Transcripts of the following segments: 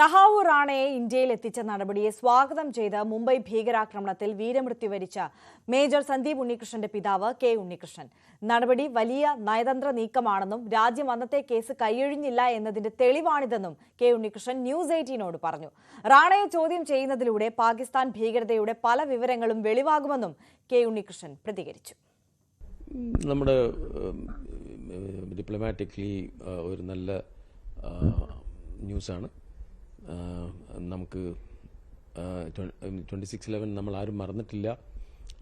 തഹാവൂർ റാണയെ ഇന്ത്യയിൽ എത്തിച്ച നടപടിയെ സ്വാഗതം ചെയ്ത് മുംബൈ ഭീകരാക്രമണത്തിൽ വീരമൃത്യു വരിച്ച മേജർ സന്ദീപ് ഉണ്ണികൃഷ്ണന്റെ പിതാവ് കെ ഉണ്ണികൃഷ്ണൻ. നടപടി വലിയ നയതന്ത്ര നീക്കമാണെന്നും രാജ്യം അന്നത്തെ കേസ് കൈയൊഴിഞ്ഞില്ല എന്നതിന്റെ തെളിവാണിതെന്നും കെ ഉണ്ണികൃഷ്ണൻ ന്യൂസ് എയ്റ്റീനോട് പറഞ്ഞു. റാണയെ ചോദ്യം ചെയ്യുന്നതിലൂടെ പാകിസ്ഥാൻ ഭീകരതയുടെ പല വിവരങ്ങളും വെളിവാകുമെന്നും കെ ഉണ്ണികൃഷ്ണൻ പ്രതികരിച്ചു. നമ്മുടെ ഡിപ്ലോമാറ്റിക്കലി ഒരു നല്ല ന്യൂസാണ്. നമുക്ക് ട്വന്റി സിക്സ് ഇലവൻ നമ്മൾ ആരും മറന്നിട്ടില്ല.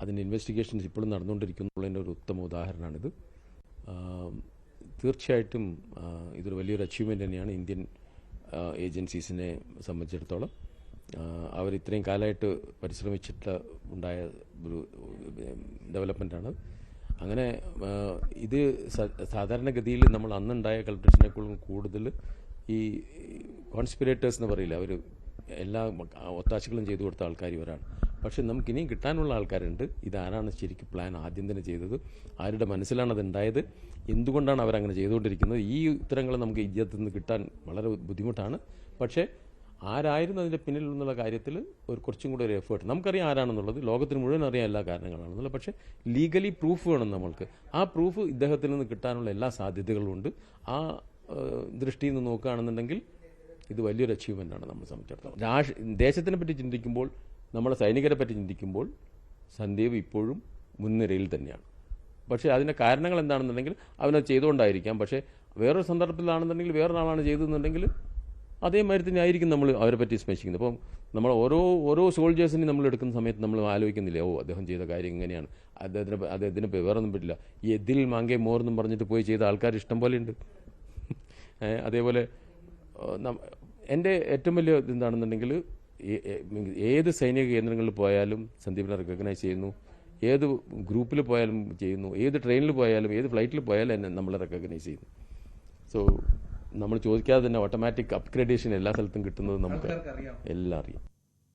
അതിന്റെ ഇൻവെസ്റ്റിഗേഷൻസ് ഇപ്പോഴും നടന്നുകൊണ്ടിരിക്കുന്നുള്ളതിന്റെ ഒരു ഉത്തമ ഉദാഹരണമാണിത്. തീർച്ചയായിട്ടും ഇതൊരു വലിയൊരു അച്ചീവ്മെന്റ് തന്നെയാണ് ഇന്ത്യൻ ഏജൻസീസിനെ സംബന്ധിച്ചിടത്തോളം. അവർ ഇത്രയും കാലമായിട്ട് പരിശ്രമിച്ചിട്ട് ഉണ്ടായ ഒരു ഡെവലപ്മെന്റാണ് അങ്ങനെ ഇത് സാധാരണഗതിയിൽ നമ്മൾ അന്നുണ്ടായ കൾപ്രേഷനേക്കാളും കൂടുതൽ ഈ കോൺസ്പിറേറ്റേഴ്സ് എന്ന് പറയില്ല അവർ എല്ലാ ഒത്താശകളും ചെയ്തു കൊടുത്ത ആൾക്കാർ ഇവരാണ്. പക്ഷെ നമുക്ക് ഇനിയും കിട്ടാനുള്ള ആൾക്കാരുണ്ട്. ഇതാരാണ് ശരിക്കും പ്ലാൻ ആദ്യം തന്നെ ചെയ്തത്? ആരുടെ മനസ്സിലാണ് അത് ഉണ്ടായത് എന്തുകൊണ്ടാണ് അവരങ്ങനെ ചെയ്തുകൊണ്ടിരിക്കുന്നത്? ഈ ഉത്തരങ്ങൾ നമുക്ക് ഇന്ത്യത്തിൽ നിന്ന് കിട്ടാൻ വളരെ ബുദ്ധിമുട്ടാണ്. പക്ഷേ ആരായിരുന്നു അതിന്റെ പിന്നിൽ എന്നുള്ള കാര്യത്തിൽ ഒരു കുറച്ചും കൂടി ഒരു എഫേർട്ട് നമുക്കറിയാം ആരാണെന്നുള്ളത്. ലോകത്തിന് മുഴുവൻ അറിയാം എല്ലാ കാരണങ്ങളാണെന്നുള്ളത്. പക്ഷേ ലീഗലി പ്രൂഫ് വേണം നമ്മൾക്ക്. ആ പ്രൂഫ് ഇദ്ദേഹത്തിൽ നിന്ന് കിട്ടാനുള്ള എല്ലാ സാധ്യതകളും ഉണ്ട്. ആ ദൃഷ്ടിയിൽ നിന്ന് നോക്കുകയാണെന്നുണ്ടെങ്കിൽ ഇത് വലിയൊരു അച്ചീവ്മെന്റ് ആണ് നമ്മളെ സംബന്ധിച്ചിടത്തോളം. രാഷ് ദേശത്തിനെ പറ്റി ചിന്തിക്കുമ്പോൾ നമ്മളെ സൈനികരെ പറ്റി ചിന്തിക്കുമ്പോൾ സന്ദീപ് ഇപ്പോഴും മുൻനിരയിൽ തന്നെയാണ്. പക്ഷേ അതിന്റെ കാരണങ്ങൾ എന്താണെന്നുണ്ടെങ്കിൽ അവനത് ചെയ്തുകൊണ്ടായിരിക്കാം. പക്ഷേ വേറൊരു സന്ദർഭത്തിലാണെന്നുണ്ടെങ്കിൽ വേറൊരാളാണ് ചെയ്തതെന്നുണ്ടെങ്കിൽ അതേമാതിരി തന്നെ ആയിരിക്കും നമ്മൾ അവരെ പറ്റി സ്മരിക്കുന്നത് അപ്പം നമ്മൾ ഓരോ ഓരോ സോൾജേഴ്സിനെയും നമ്മൾ എടുക്കുന്ന സമയത്ത് നമ്മൾ ആലോചിക്കുന്നില്ല ഓ അദ്ദേഹം ചെയ്ത കാര്യം ഇങ്ങനെയാണ്. അദ്ദേഹത്തിന് അദ്ദേഹത്തിന് വേറൊന്നും പറ്റില്ല. എതിൽ മാങ്കേ മോർന്നും പറഞ്ഞിട്ട് പോയി ചെയ്ത ആൾക്കാർ ഇഷ്ടം പോലെ ഉണ്ട്. ഏ, അതേപോലെ എന്റെ ഏറ്റവും വലിയ ഇത് എന്താണെന്നുണ്ടെങ്കിൽ ഏ- ഏ- ഏത് സൈനിക കേന്ദ്രങ്ങളിൽ പോയാലും സന്ദീപിനെ റെക്കഗ്നൈസ് ചെയ്യുന്നു. ഏത് ഗ്രൂപ്പിൽ പോയാലും ചെയ്യുന്നു. ഏത് ട്രെയിനിൽ പോയാലും ഏത് ഫ്ലൈറ്റിൽ പോയാലും എന്നെ നമ്മളെ റെക്കഗ്നൈസ് ചെയ്യുന്നു. സോ നമ്മൾ ചോദിക്കാതെ തന്നെ ഓട്ടോമാറ്റിക് അപ്ഗ്രേഡേഷൻ എല്ലാ സ്ഥലത്തും കിട്ടുന്നത് നമുക്ക് എല്ലാം അറിയാം.